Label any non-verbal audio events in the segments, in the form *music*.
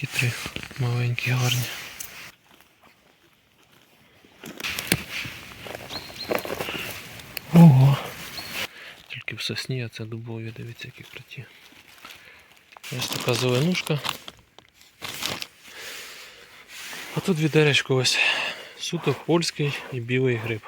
такі три маленькі гарні. Ого! Тільки в сосні, а це дубові, дивіться, які круті. Ось така зеленушка. А тут відеречко ось суто польський і білий гриб.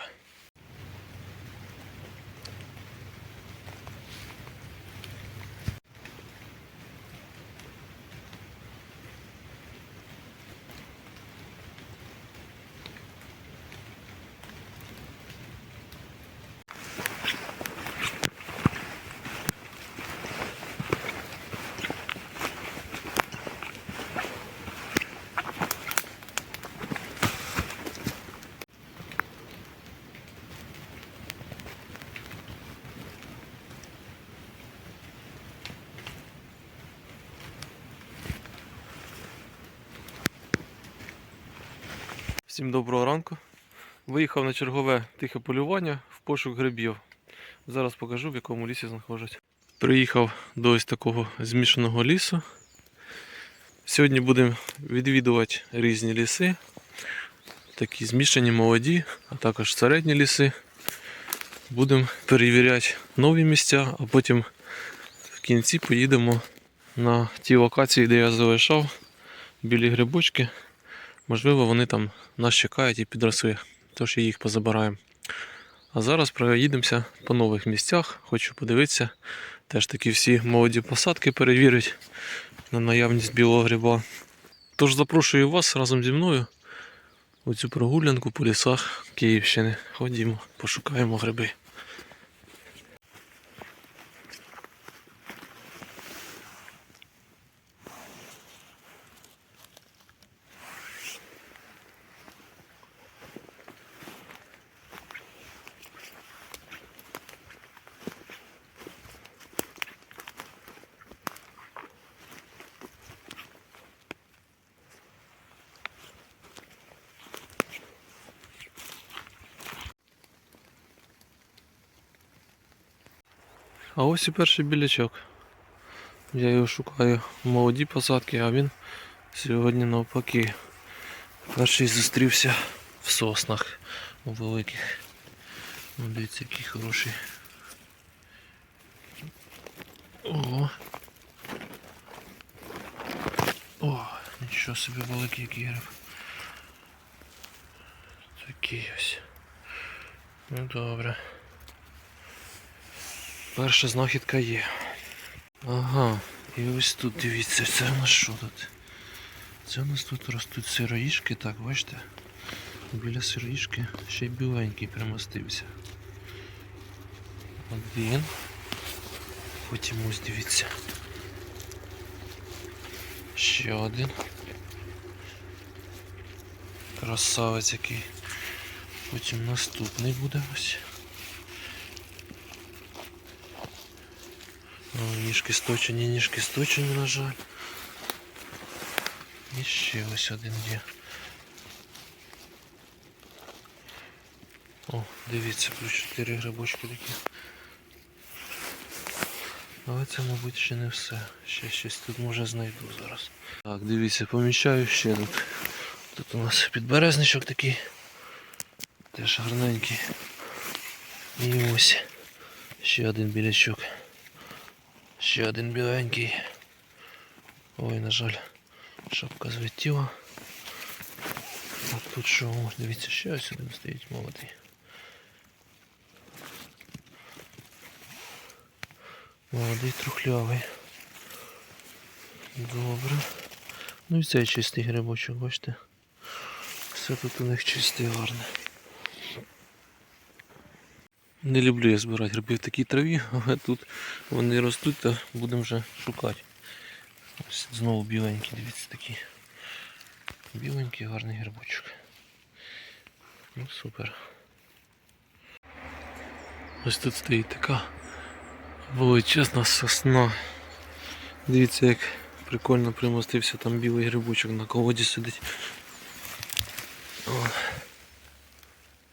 Всім доброго ранку. Виїхав на чергове тихе полювання в пошук грибів. Зараз покажу, в якому лісі знаходжусь. Приїхав до ось такого змішаного лісу. Сьогодні будемо відвідувати різні ліси. Такі змішані молоді, а також середні ліси. Будемо перевіряти нові місця, а потім в кінці поїдемо на ті локації, де я залишав білі грибочки. Можливо, вони там нас чекають і підросли, тож і їх позабираємо. А зараз проїдемося по нових місцях, хочу подивитися. Теж такі всі молоді посадки перевірити на наявність білого гриба. Тож запрошую вас разом зі мною у цю прогулянку по лісах Київщини. Ходімо, пошукаємо гриби. Ось і перший білячок. Я його шукаю в молоді посадки, а він сьогодні навпаки. Перший зустрівся в соснах у великих. Ну, дивіться, який хороший. Ого. О, нічого собі великий який. Такий ось. Ну добре. Перша знахідка є. Ага, і ось тут дивіться, це у нас що тут? Це у нас тут ростуть сироїшки, так, бачите? Біля сироїшки ще й біленький примостився. Один. Потім ось дивіться. Ще один. Красавець який. Потім наступний буде ось. О, ніжки сточені, ніжки сточені, на жаль. І ще ось один є. О, дивіться, плюс 4 грибочки такі. Але це, мабуть, ще не все. Ще щось тут може знайду зараз. Так, дивіться, поміщаю ще тут. Тут у нас підберезничок такий. Теж гарненький. І ось ще один білячок. Ще один біленький. Ой, на жаль, шапка злетіла. А тут що? Дивіться, ще ось один стоїть молодий. Молодий трухлявий. Добре. Ну і цей чистий грибочок, бачите? Все тут у них чисте гарне. Не люблю я збирати гриби в такій траві, *laughs* але тут вони ростуть, то будемо вже шукати. Ось знову біленький, дивіться такий. Біленький гарний грибочок. Ну супер. Ось тут стоїть така величезна сосна. Дивіться, як прикольно примостився там білий грибочок на колоді сидить. О.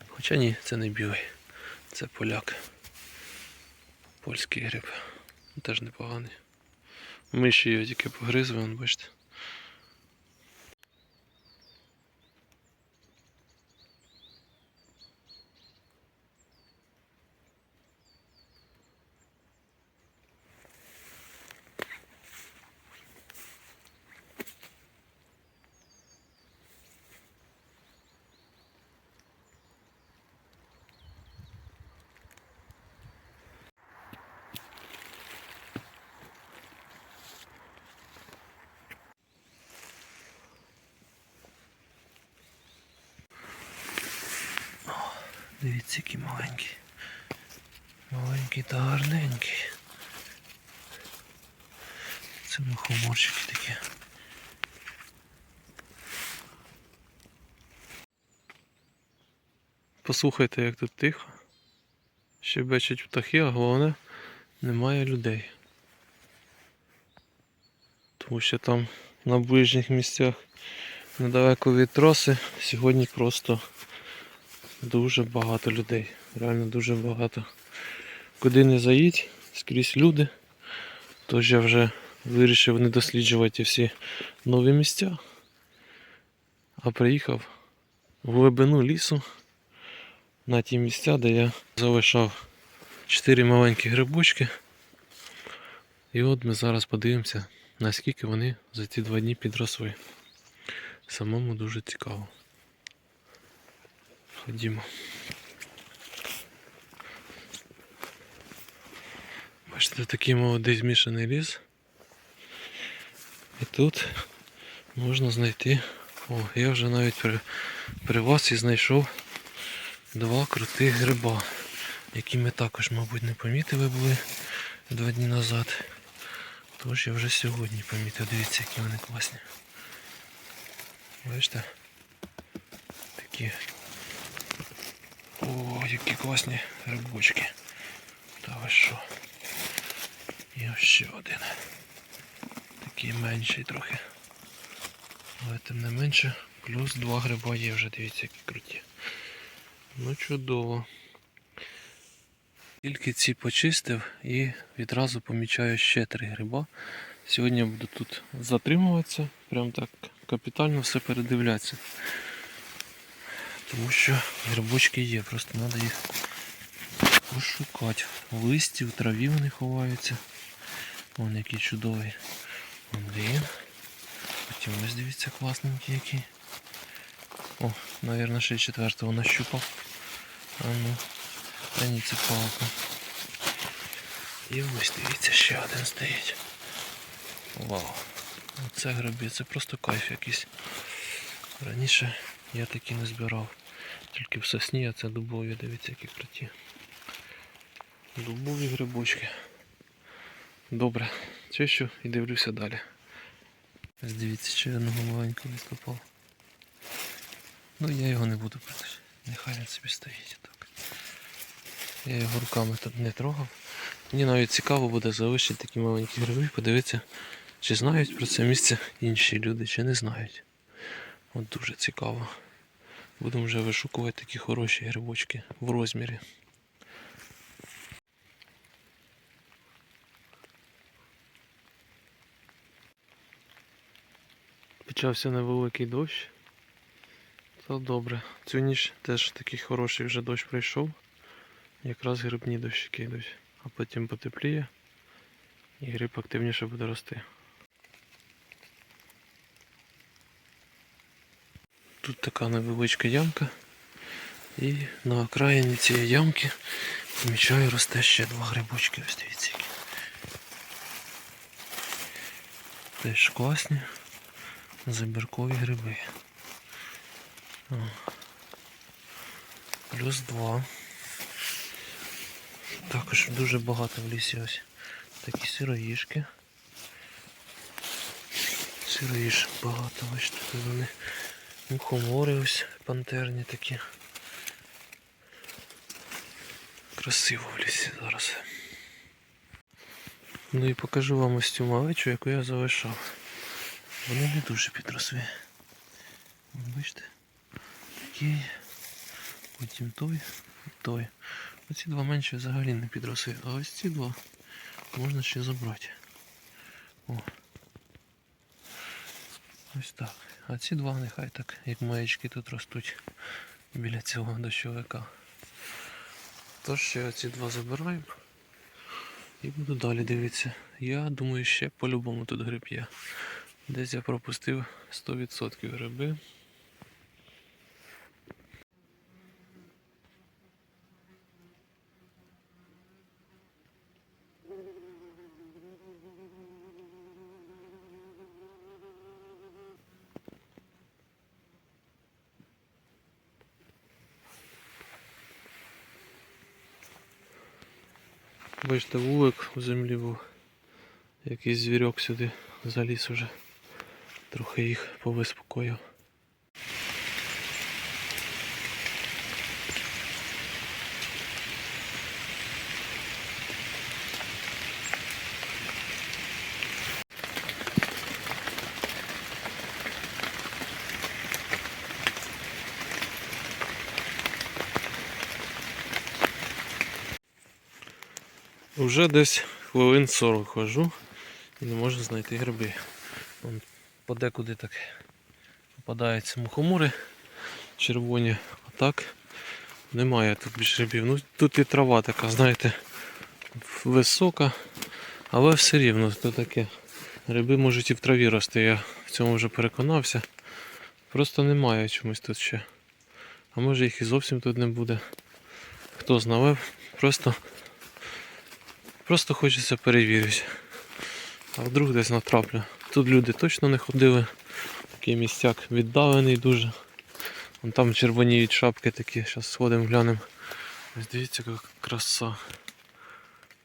Хоча ні, це не білий. Це поляк. Польський гриб. Теж непоганий. Ми ще його тільки погризли, бачите. Дивіться, які маленькі. Маленький та гарненький. Це мухоморчики такі. Послухайте, як тут тихо. Щебечуть птахи, а головне немає людей. Тому що там на ближніх місцях недалеко від траси сьогодні просто дуже багато людей. Реально дуже багато. Куди не заїдь, скрізь люди. Тож я вже вирішив не досліджувати всі нові місця, а приїхав в глибину лісу на ті місця, де я залишав чотири маленькі грибочки. І от ми зараз подивимося, наскільки вони за ці два дні підросли. Самому дуже цікаво. Ходімо. Бачите, такий молодий змішаний ліс. І тут можна знайти. О, я вже навіть при, при вас і знайшов два крутих гриба, які ми також, мабуть, не помітили були два дні назад. Тож я вже сьогодні помітив. Дивіться, які вони класні. Бачите? Такі. О, які класні грибочки. Та ви що? І ось ще один. Такий менший трохи. Але тим не менше, плюс два гриба є вже, дивіться, які круті. Ну чудово. Тільки ці почистив і відразу помічаю ще три гриба. Сьогодні буду тут затримуватися, прям так капітально все передивлятися. Тому що грибочки є, просто треба їх пошукати. Листі, в траві вони ховаються. Вон який чудовий. Один. Потім ось дивіться класненький який. О, мабуть, ще четвертого нащупав. А ну, тяніть палку. І ось дивіться, ще один стоїть. Вау. Оце гриби, це просто кайф якийсь. Раніше я такі не збирав. Тільки в сосні, а це дубові, дивіться, які круті. Дубові грибочки. Добре, чищу і дивлюся далі. Ось дивіться, ще одного маленького відкопав. Ну я його не буду брати. Нехай він собі стоїть так. Я його руками тут не трогав. Мені навіть цікаво буде залишити такі маленькі гриби, подивитися, чи знають про це місце інші люди, чи не знають. От дуже цікаво. Будемо вже вишукувати такі хороші грибочки в розмірі. Почався невеликий дощ. Та добре. Цю ніч теж такий хороший вже дощ прийшов. Якраз грибні дощики йдуть. А потім потепліє і гриб активніше буде рости. Тут така невеличка ямка. І на окраїні цієї ямки помічаю росте ще два грибочки. Ось дивіться. Теж класні забіркові гриби. О. Плюс два. Також дуже багато в лісі ось такі сироїшки. Сироїшок багато, бачите, тут вони мухомори ось пантерні такі. Красиво в лісі зараз. Ну і покажу вам ось цю малечу, яку я залишав. Вони не дуже підросли. Бачите? Такий. Потім той і той. Оці два менші взагалі не підросли, а ось ці два можна ще забрати. О. Ось так. А ці два нехай так, як маячки тут ростуть біля цього дощовика. Тож ще оці два забираю і буду далі дивитися. Я думаю, ще по-любому тут гриб є. Десь я пропустив 100% гриби. Бачите, вулик у землі був. Якийсь звірок сюди заліз уже. Трохи їх повиспокоїв. Уже десь хвилин 40 хожу і не можу знайти гриби. Вон подекуди так попадаються мухомори червоні, а так немає тут більше грибів. Ну тут і трава така, знаєте, висока, але все рівно то таке. Гриби можуть і в траві рости, я в цьому вже переконався. Просто немає чомусь тут ще. А може їх і зовсім тут не буде. Хто знав, просто Просто хочеться перевірити. А вдруг десь натраплю. Тут люди точно не ходили. Такий місцяк віддалений дуже. Вон там червоніють шапки такі. Зараз сходимо глянемо. Ось дивіться, яка краса.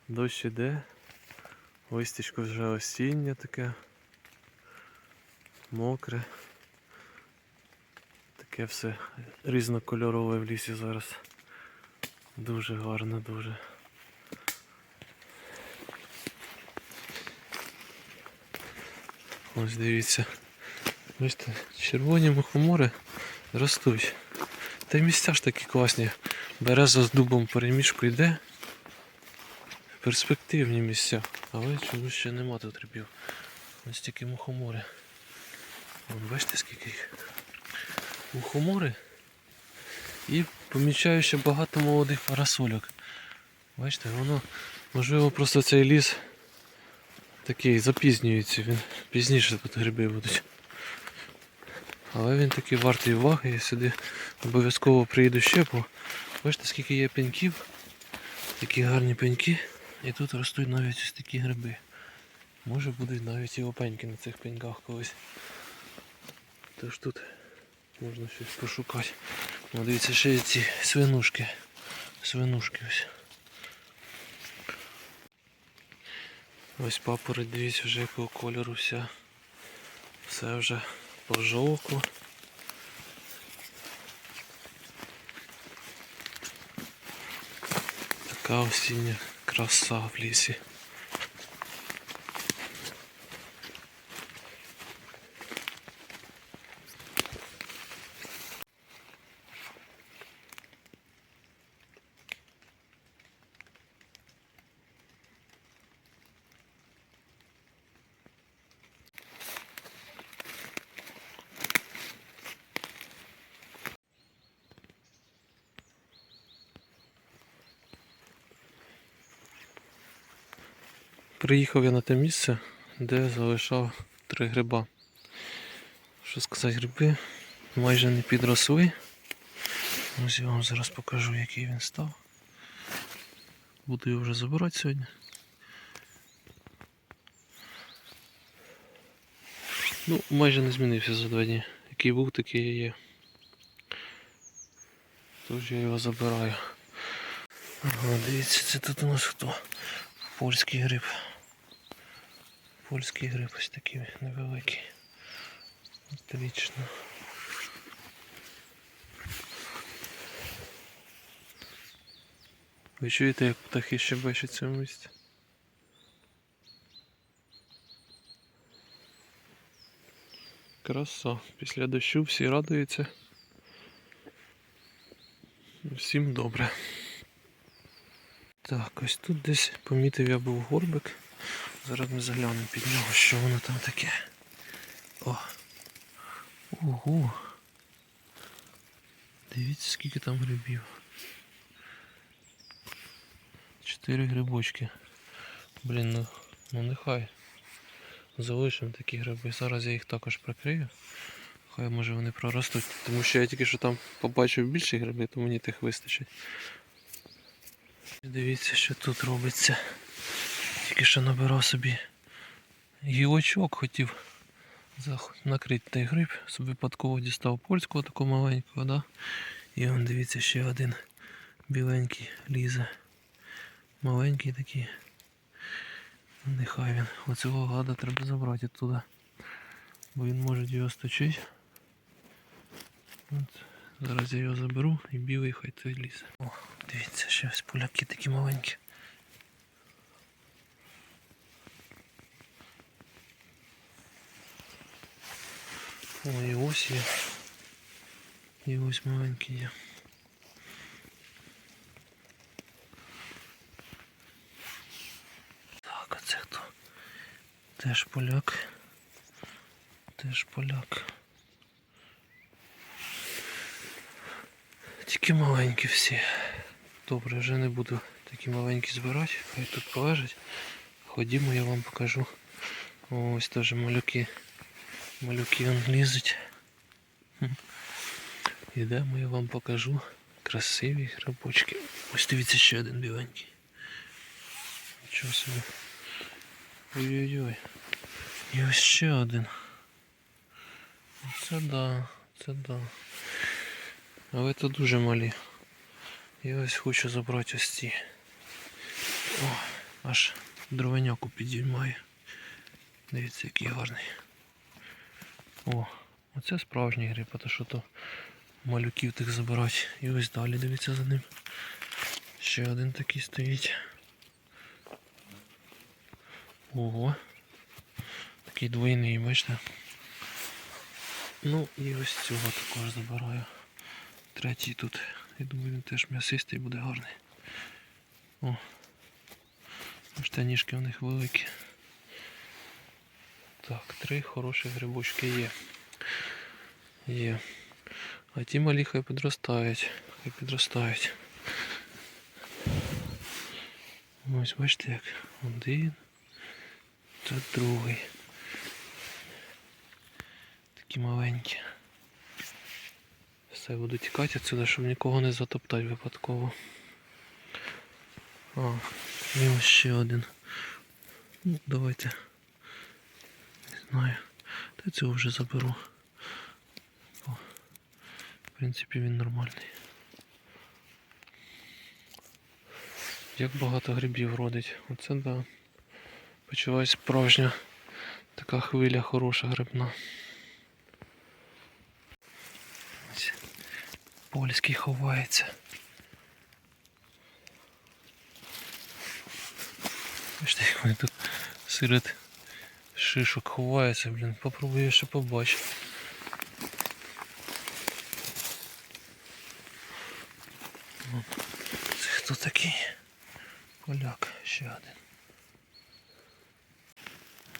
Дощ іде. Листячко вже осіннє таке. Мокре. Таке все різнокольорове в лісі зараз. Дуже гарно, дуже. Ось дивіться. Бачите, червоні мухомори ростуть. Та й місця ж такі класні. Береза з дубом перемішку йде. Перспективні місця. Але чомусь ще нема тут рибів. Ось тільки мухомори. Вон, бачите скільки їх. Мухомори. І помічаю ще багато молодих парасольок. Бачите, воно, можливо, просто цей ліс такий запізнюється, він пізніше тут гриби будуть. Але він такий вартий уваги, я сюди обов'язково приїду ще, бо бачите скільки є пеньків, такі гарні пеньки, і тут ростуть навіть ось такі гриби. Може будуть навіть і опеньки на цих пеньках колись. Тож тут можна щось пошукати. О, дивіться, ще є ці свинушки. Свинушки ось. Ось папороть, дивіться, вже якого кольору вся. Все вже по жовку. Така осіння краса в лісі. Приїхав я на те місце, де залишав три гриба. Що сказати, гриби майже не підросли. Ось я вам зараз покажу, який він став. Буду його вже забирати сьогодні. Ну, майже не змінився за два дні. Який був, такий є. Тож я його забираю. Ага, дивіться, це тут у нас хто? Польський гриб. Польський гриб ось такий невеликий. Отлично. Ви чуєте, як птахи ще в цьому місці? Краса. Після дощу всі радуються. Всім добре. Так, ось тут десь помітив я був горбик. Зараз ми заглянемо під нього, що воно там таке. О! Ого! Дивіться, скільки там грибів. Чотири грибочки. Блін, ну, ну нехай. Залишимо такі гриби. Зараз я їх також прикрию. Хай може вони проростуть. Тому що я тільки що там побачив більші гриби, то мені тих вистачить. Дивіться, що тут робиться. Тільки що набирав собі гілочок, хотів накрити той гриб, собі випадково дістав польського такого маленького, да? І он дивіться ще один біленький лізе. Маленький такий. Нехай він. Оцього гада треба забрати туди. Бо він може його сточити. От. Зараз я його заберу і білий хай той лізе. О, дивіться, ще ось поляки такі маленькі. О, і ось є. І ось маленький є. Так, а це хто? Теж поляк. Теж поляк. Тільки маленькі всі. Добре, вже не буду такі маленькі збирати, хай тут полежать. Ходімо, я вам покажу. Ось теж малюки. Малюки он лізуть. Ідемо, я вам покажу. Красиві грибочки. Ось дивіться ще один біленький. Нічого собі. Ой-ой-ой. І ось ще один. Це да, це да. Але це дуже малі. Я ось хочу забрати ось ці. О, аж дровеняку підіймає. Дивіться, який гарний. О, оце справжній гриб, а то що то малюків тих забирати. І ось далі дивіться за ним. Ще один такий стоїть. Ого. Такий двойний, бачите? Ну і ось цього також забираю. Третій тут. Я думаю, він теж м'ясистий буде гарний. О. Штанішки у них великі. Так, три хороші грибочки є. Є. А ті малі хай підростають. Хай підростають. Ось бачите як. Один. Це другий. Такі маленькі. Все, буду тікати відсюди, щоб нікого не затоптати випадково. А, і ще один. Ну, давайте. Знаю. Та цього вже заберу. О, в принципі він нормальний. Як багато грибів родить. Оце да. Почуваюсь справжня така хвиля хороша грибна. Ось Польський ховається. Бачите, як вони тут серед шишок ховаються, блін, попробую ще побачити. Це хто такий? Поляк, ще один.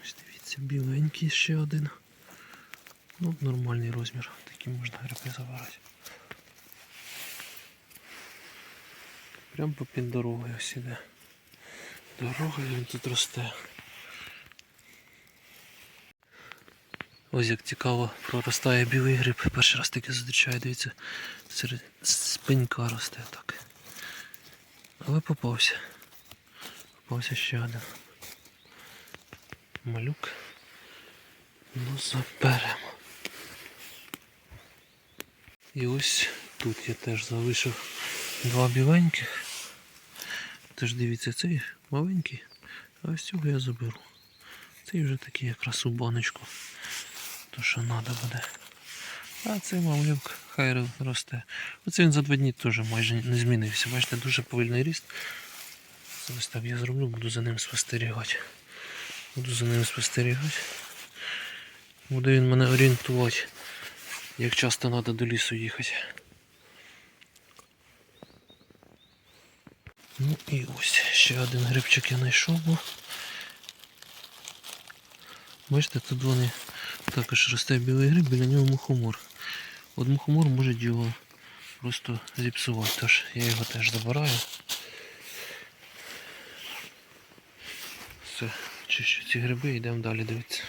Ось дивіться, біленький ще один. Ну, нормальний розмір. Такі можна гриби забирати. Прям попід дорогою ось. Дорога він тут росте. Ось як цікаво проростає білий гриб. Перший раз таке зустрічаю, дивіться, серед з пенька росте так. Але попався. Попався ще один. Малюк. Ну заберемо. І ось тут я теж залишив два біленьких. Теж дивіться, цей маленький, а ось цього я заберу. Цей вже такий якраз у баночку. То що треба буде. А цей мамлюк хай росте. Оце він за два дні теж майже не змінився. Бачите, дуже повільний ріст. Ось так я зроблю, буду за ним спостерігати. Буду за ним спостерігати. Буде він мене орієнтувати, як часто треба до лісу їхати. Ну і ось ще один грибчик я знайшов. Бачите, тут вони також росте білий гриб, біля нього мухомор. От мухомор може його просто зіпсувати, тож я його теж забираю. Все, чищу ці гриби і йдемо далі дивитися.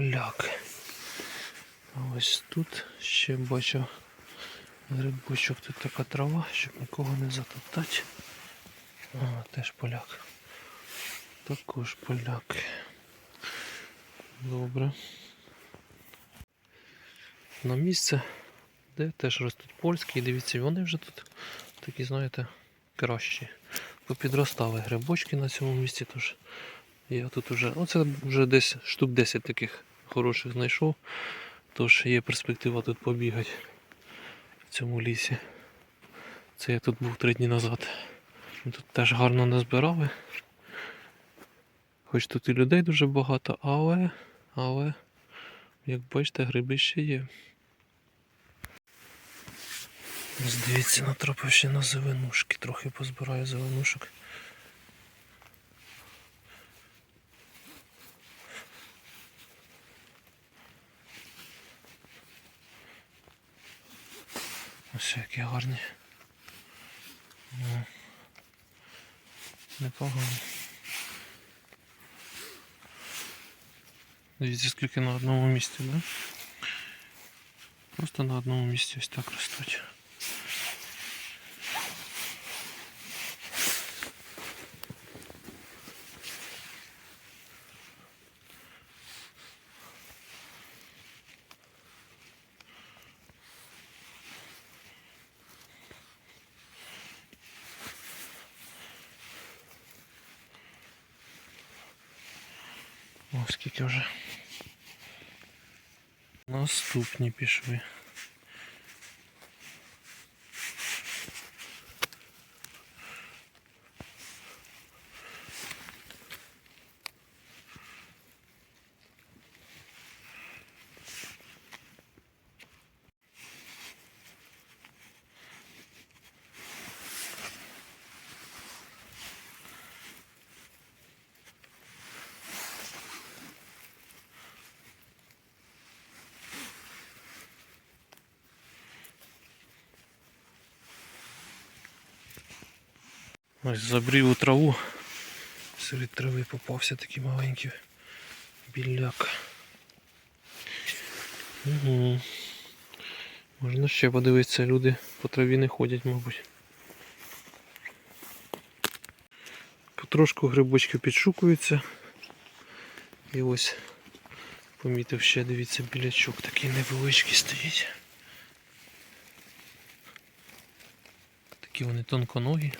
Поляки. А ось тут ще бачу грибочок, тут така трава, щоб нікого не затоптати. Ага, теж поляк. Також поляки. Добре. На місце, де теж ростуть польські, і дивіться, вони вже тут такі, знаєте, кращі. Попідростали грибочки на цьому місці, тож я тут вже, оце вже десь штук 10 таких хороших знайшов. Тож є перспектива тут побігати в цьому лісі. Це я тут був три дні назад. Тут теж гарно назбирали. Хоч тут і людей дуже багато, але, але, як бачите, гриби ще є. Ось натрапив ще на зеленушки. Трохи позбираю зеленушок. Ось які гарні. Непогано. Дивіться, скільки на одному місці, да? Просто на одному місці ось так ростуть. О, скільки вже. Наступні пішли. Ось забрів у траву. Серед трави попався такий маленький біляк. Угу. Можна ще подивитися, люди по траві не ходять, мабуть. Потрошку грибочки підшукуються. І ось помітив ще, дивіться, білячок такий невеличкий стоїть. Такі вони тонконогі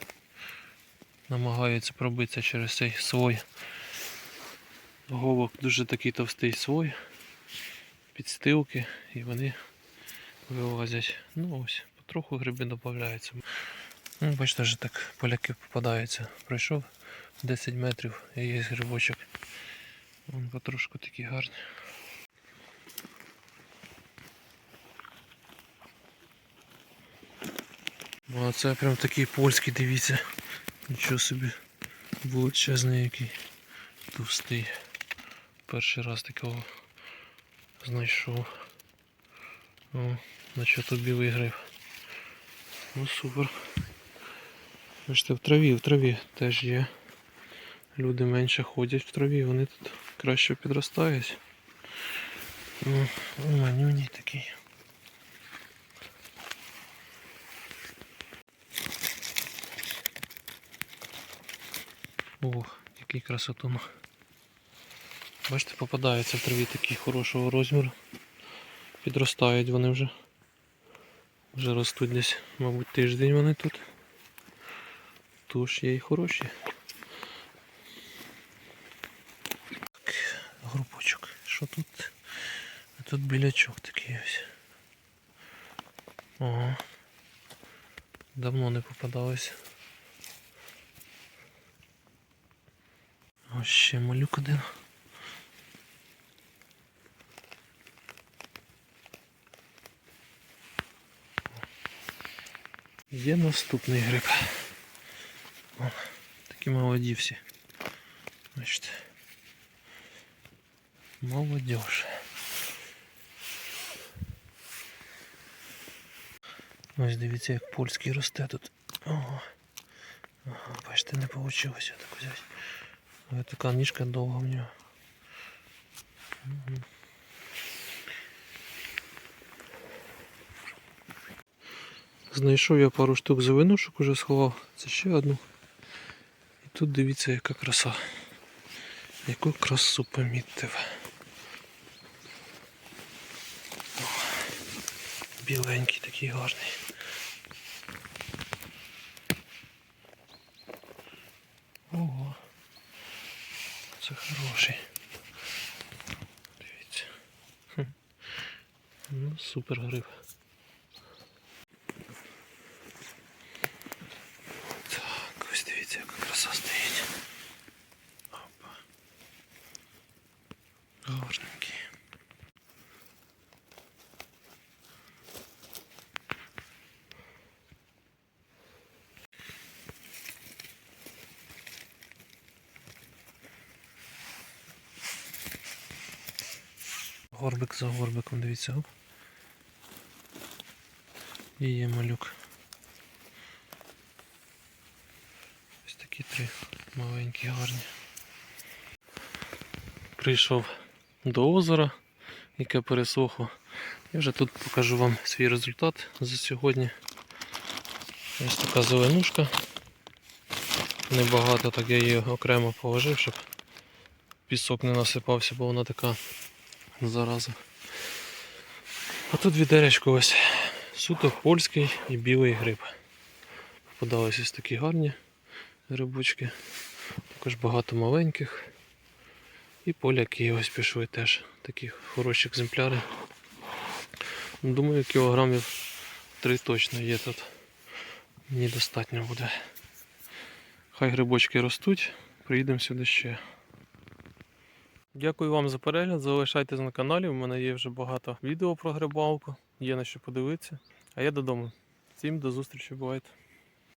намагаються пробитися через цей свой. Голок дуже такий товстий свой, підстилки і вони вилазять. Ну ось, потроху гриби додаються. Ну, бачите, вже так поляки попадаються. Пройшов 10 метрів і є грибочок. Вон потрошку такі гарні. Ну, А це прям такий польський, дивіться. Нічого собі величезний який товстий. Перший раз такого знайшов. О, наче то білий. Ну супер. Бачите, в траві, в траві теж є. Люди менше ходять в траві, вони тут краще підростають. Ну, манюній такий. Ох, який красотун. Бачите, попадаються в траві такі хорошого розміру. Підростають вони вже. Вже ростуть десь, мабуть, тиждень вони тут. Тож є і хороші. Так, групочок. Що тут? А тут білячок такий ось. Ага. Давно не попадалось. Ось ще малюк один. Є наступний гриб. О, такі молоді всі. Значить. Молодежь. Ось дивіться, як польський росте тут. Ого. Ага, бачите, не вийшло так взяти. Але така ніжка довга в нього. Знайшов я пару штук зеленушок уже сховав. Це ще одну. І тут дивіться, яка краса. Яку красу помітив. Біленький такий гарний. Це хороший. Дивіться. Ну, супер гриб. Так, ось дивіться, яка краса стоїть. Опа. Гарненький. Горбик за горбиком, дивіться. Оп. І є малюк. Ось такі три маленькі гарні. Прийшов до озера, яке пересохло. І вже тут покажу вам свій результат за сьогодні. Ось така зеленушка. Небагато, так я її окремо положив, щоб пісок не насипався, бо вона така зараза. А тут відеречко ось суто польський і білий гриб. Попадались ось такі гарні грибочки. Також багато маленьких. І поляки ось пішли теж такі хороші екземпляри. Думаю, кілограмів 3 точно є тут. Мені достатньо буде. Хай грибочки ростуть, приїдемо сюди ще. Дякую вам за перегляд. Залишайтесь на каналі. У мене є вже багато відео про грибалку, є на що подивитися. А я додому. Всім до зустрічі, бувайте.